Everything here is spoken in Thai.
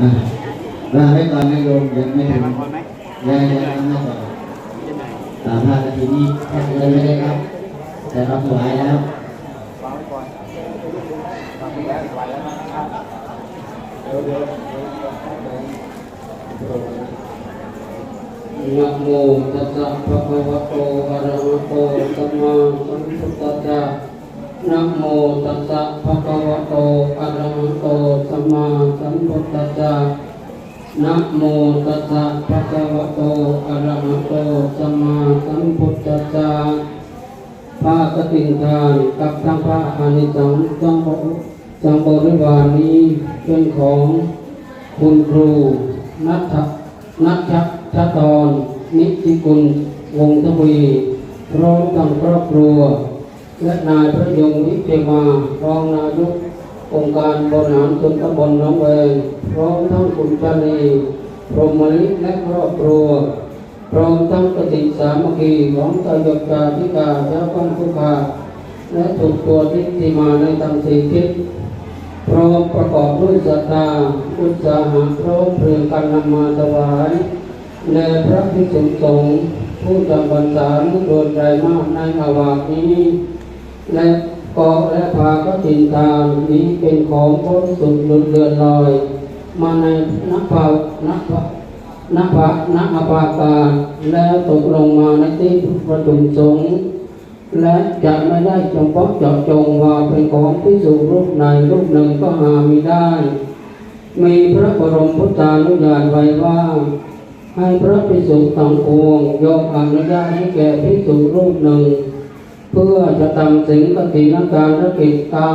อะลาให้ก่อนนะโยมยังไม่ถึงยังยังไม่ก่อนสามห้านาทีนี้แค่เลยไม่ได้ครับ แต่เราถวายแล้วนะครับเดี๋ยวเดี๋ยวนะโมตัสสะภะคะวะโตอะระหะโตสัมมาสัมพุทธัสสะนะโมตัสสะ พุทธัสสะนะโมตัสสะภะคะวะโตอะระหะโตสัมมาสัมพุทธัสสะพระกฐินทานกับทั้งพระอานิสงส์จังบจังบริวารนี้เป็นของคุณครูนัทนัทชะตอนนิติกุลวงทวีพร้อมทั้งครอบครัว และนายประยงวิเทมา รองนายก องค์การบริหารส่วนตำบลหนองแวงพร้อมทั้งคุณชาลีพรหมลิและครอบครัว พร้อมทั้งกติสามัคคีของตายกกาธิกาเจ้าพันธุกาและถูกตัวทิฏฐิมาในตำสีทิศพร้อมประกอบด้วยศรัทธาอุตสาหะพร้อมเพรียงกันนำมาถวายแด่พระภิกษุสงฆ์ผู้จำพรรษาโดนใจมากในอาวาสนี้และ กาะและพาก็จินทานนี้เป็นของบริสุทธิ์หลุดเลือนลอย มาในนักภานักภานักภานักอภากาแล้วตกลงมาในที่ประชุมสงฆ์และจะไม่ได้จงพาะเจาะจงว่าเป็นของพิสูจรูปใดรูปหนึ่งก็หาไม่ได้ มีพระบรมพุทธานุญาตไว้ว่า ให้พระพิสุทั้งปวงยกอนุญาตให้แก่พิสุรูปหนึ่ง เพื่อจะทำสิ่งกตินการกิจตาม